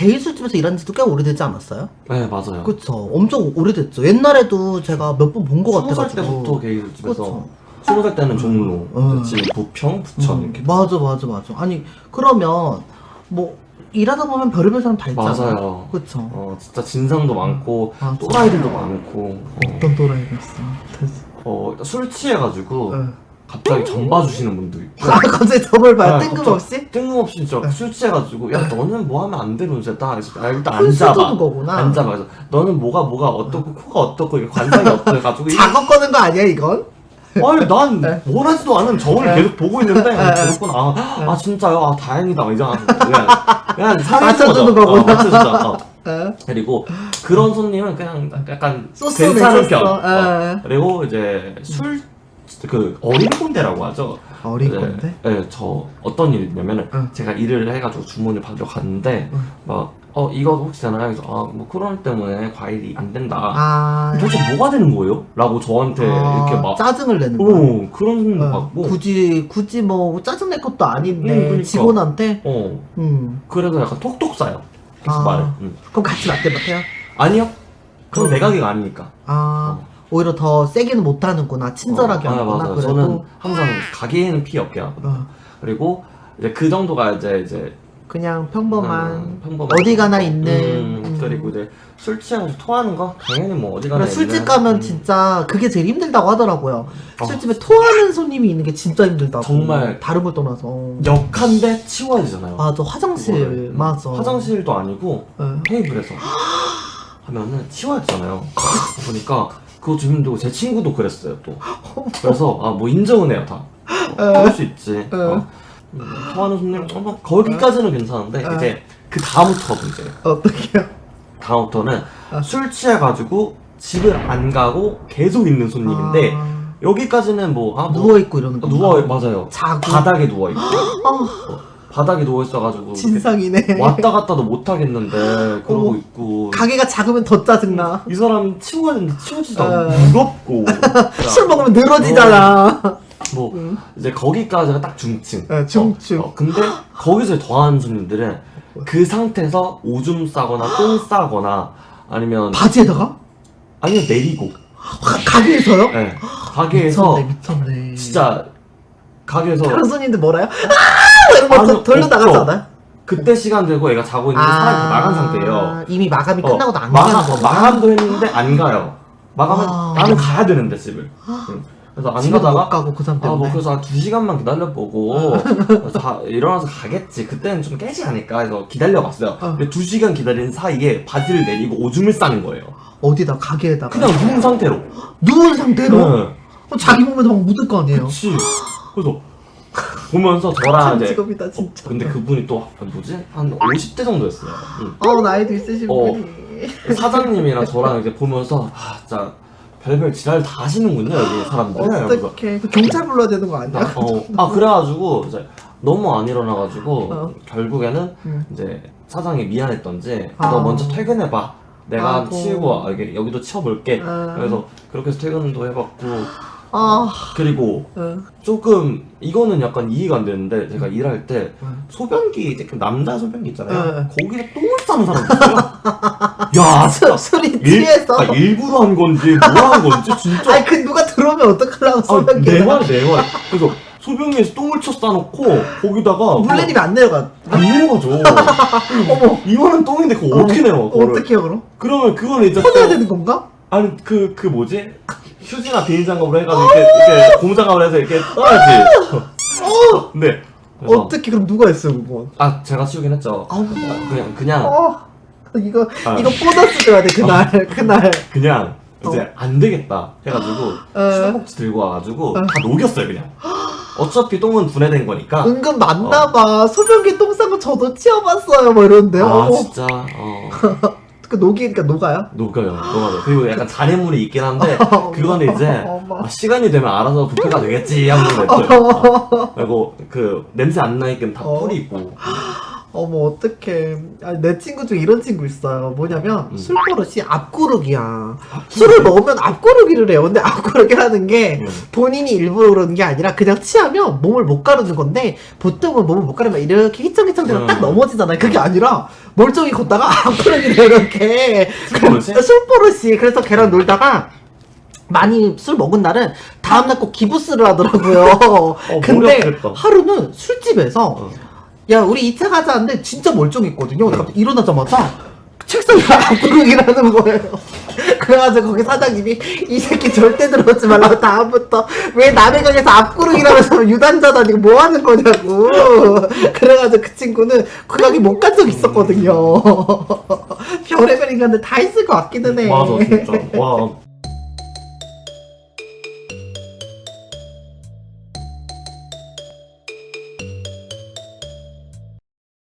개인 술집에서 일한 지도 꽤 오래되지 않았어요? 네 맞아요. 그쵸. 엄청 오래됐죠. 옛날에도 제가 몇 번 본 것 스무 살 같아가지고. 때부터 게이집에서 그쵸. 스무 살 때는 종로, 음. 지금 부평, 부천 음, 이렇게 맞아, 맞아, 맞아. 아니, 그러면, 뭐, 일하다 보면 별의별 사람 다 있잖아요. 맞아요. 그쵸. 어 진짜 진상도 많고 맞아. 또라이들도 많고 어, 어떤 또라이가 있어. 어, 술 취해가지고 응. 갑자기 점 봐주시는 분도 있고 아, 갑자기 점을 봐요? 아, 뜬금없이? 뜬금없이 진짜 술 취해가지고 야 너는 뭐 하면 안 되는 진짜 딱 그래서 아, 일단 풀 앉아봐 거구나. 앉아봐 그래서 너는 뭐가 뭐가 어떻고 코가 어떻고 이게 관상이 어떻고 해가지고 이- 작업 거는 거 아니야, 이건? 아니 난 네. 원하지도 않은 저를 네. 계속 보고 있는데 네. 그렇구나 아, 아 진짜요? 아 다행이다 이제 그냥 그냥 사는 맞춰주는 거죠. 거구나. 어, 맞춰주자 어. 에? 그리고 그런 손님은 그냥 약간 괜찮은. 편 어. 에. 그리고 이제 술 그 어린 꼰대라고 하죠 어린 네, 건데? 네, 저 어떤 일이 있냐면은 응. 제가 일을 해가지고 주문을 받으러 갔는데 응. 막 어 이거 혹시 되나요? 그래서 아 뭐 코로나 때문에 과일이 안 된다. 아. 도대체 뭐가 되는 거예요? 라고 저한테 아, 이렇게 막 짜증을 내는 거야. 어, 그런 손님도 어, 받고 굳이 굳이 뭐 짜증 낼 것도 아닌데 응, 그러니까. 직원한테 어 음 그래서 약간 톡톡 싸요 계속 아. 말을 응. 그럼 같이 맞대 맡아요 아니요 그건 어. 내 가게가 아니니까 아 어. 오히려 더 세게는 못하는구나 친절하게 어, 아, 하는구나 맞아요. 그래도 저는 항상 가게에는 피해 없게 하고 어, 그리고 이제 그 정도가 이제 이제 그냥 평범한 음, 평범한 어디 가나 거. 있는 음, 음. 그리고 이제 술 취해가지고 토하는 거 당연히 뭐 어디 가나 그래, 술집 있는, 가면 음, 진짜 그게 제일 힘들다고 하더라고요 어. 술집에 토하는 손님이 있는 게 진짜 힘들다고 정말 다른 걸 떠나서 역한데 치워야 되잖아요 맞아 화장실 그거를. 맞아 화장실도 아니고 어. 테이블에서 하면은 치워야 되잖아요 보니까 그거 좀 힘들고 제 친구도 그랬어요 또. 그래서 아 뭐 인정은 해요 다. 어, 그럴 수 있지. 어. 어. 음, 토하는 손님 어, 뭐 거기까지는 괜찮은데 어. 이제 그 다음부터 문제예요 어떡해요? 다음부터는 아. 술 취해가지고 집을 안 가고 계속 있는 손님인데 아, 여기까지는 뭐, 아, 뭐 누워있고 이러는 거 누워 맞아요. 자고? 바닥에 누워 있고. 아, 바닥에 누워 있어가지고 진상이네 왔다 갔다도 못 하겠는데 그러고 어머. 있고 가게가 작으면 더 짜증나 이 사람 치워야 되는데 치워지지도 않고 어. 무겁고 술 먹으면 늘어지잖아 뭐 응. 이제 거기까지가 딱 중층. 네, 중층. 어, 어, 근데 거기서 더하는 손님들은 그 상태에서 오줌 싸거나 똥 싸거나 아니면 바지에다가? 아니면 내리고 가, 가게에서요? 네. 가게에서 미쳤네 미쳤네 진짜 가게에서 다른 손님들 뭐라요? 아! 돌려 없어. 나가잖아요 그때 시간 되고 얘가 자고 있는데 사람이 다 나간 상태예요. 이미 마감이 어, 끝나고도 안 마감, 가는 거 마감도 했는데 안 가요. 마감은 아. 나는 가야 되는데 집을. 응. 그래서 안 집에 가다가 가고 그 사람 아, 뭐 때문에 그래서 한 두 시간만 기다려보고 자, 일어나서 가겠지. 그때는 좀 깨지 않을까 해서 기다려봤어요. 어. 근데 두 시간 기다리는 사이에 바지를 내리고 오줌을 싸는 거예요. 어디다 가게에다가 그냥 누운 상태로. 누운 상태로 응. 어, 자기 몸에 막 묻을 거 아니에요 그치. 그래서 보면서 저랑 참 이제 직업이다 진짜 근데 그분이 또 뭐지? 한 50대 정도였어요. 응. 어 나이도 있으신 어. 분이 사장님이랑 저랑 이제 보면서 아 진짜 별별 지랄 다 하시는군요 여기 사람들. 그래서 어떡해 그 경찰 불러야 되는 거 아니야? 아, 어, 아 그래가지고 이제 너무 안 일어나가지고 어. 결국에는 응. 이제 사장이 미안했던지 아. 너 먼저 퇴근해봐. 내가 아이고. 치우고 아, 이게 여기도 치워볼게. 아. 그래서 그렇게 해서 퇴근도 해봤고 아 그리고 응. 조금 이거는 약간 이해가 안 되는데 제가 음. 일할 때 응. 소변기 이제 그 남자 소변기 있잖아요. 응. 거기에 똥을 싸는 사람 있어요. 야 진짜 술, 술이 일, 취해서 아, 일부러 한 건지 뭐한 건지 진짜 아니 그 누가 들어오면 어떡하려고 아, 소변기 내 말, 내 말. 그래서 소변기에서 똥을 쳐 싸놓고 거기다가 물레님이 안 내려가 안 내려가죠. 어머 이거는 똥인데 그거 어떻게 내려? 어. 어떻게 해요 그럼? 그러면 그거는 이제 퍼내야 또- 되는 건가? 아니 그그 뭐지? 휴지나 비닐 장갑으로 해가지고 이렇게 이렇게 고무 장갑을 해서 이렇게 떠야지. 어. 근데 그래서 어떻게 그럼 누가 했어요 그건? 아 제가 치우긴 했죠. 아우 아, 그냥 그냥 어 이거 아. 이거 보너스 줘야 돼 그날 그날 그냥 이제 안 되겠다 해가지고 어. 수도꼭지 들고 와가지고 어. 다 녹였어요 그냥. 어차피 똥은 분해된 거니까. 은근 맞나봐 소변기 똥 싼 거 저도 치워봤어요 뭐 이러는데 아 진짜 어. 그 녹이니까 녹아요? 녹아요, 녹아요. 그리고 약간 잔해물이 있긴 한데. 그거는 이제. 아, 시간이 되면 알아서 부패가 되겠지 하면서 냈어요. 어. 그리고 그 냄새 안 나게끔 다 어. 뿌리고 어머 어떡해 아니, 내 친구 중에 이런 친구 있어요 뭐냐면 음. 술버릇이 앞구르기야 술을 먹으면 앞구르기를 해요 근데 앞구르기 하는 게 음. 본인이 일부러 그러는 게 아니라 그냥 취하면 몸을 못 가르는 건데 보통은 몸을 못 가르면 이렇게 휘청휘청 대면 딱 음. 넘어지잖아요 그게 아니라 멀쩡히 걷다가 앞구르기를 이렇게 술 버릇이? 술버릇이 그래서 걔랑 놀다가 많이 술 먹은 날은 다음날 꼭 기부스를 하더라고요 머리 근데. 하루는 술집에서 어. 야 우리 2차 가자 하는데 진짜 멀쩡했거든요. 근데 갑자기 일어나자마자 책상에 앞구르기라는 거예요. 그래가지고 거기 사장님이 이 새끼 절대 들어오지 말라고 다음부터 왜 남의 가게에서 앞구르기라면서 유단자도 아니고 뭐 하는 거냐고. 그래가지고 그 친구는 그 가게 못 간 적 있었거든요. 별의별 인간들 다 있을 것 같기는 해. 맞아 진짜. 와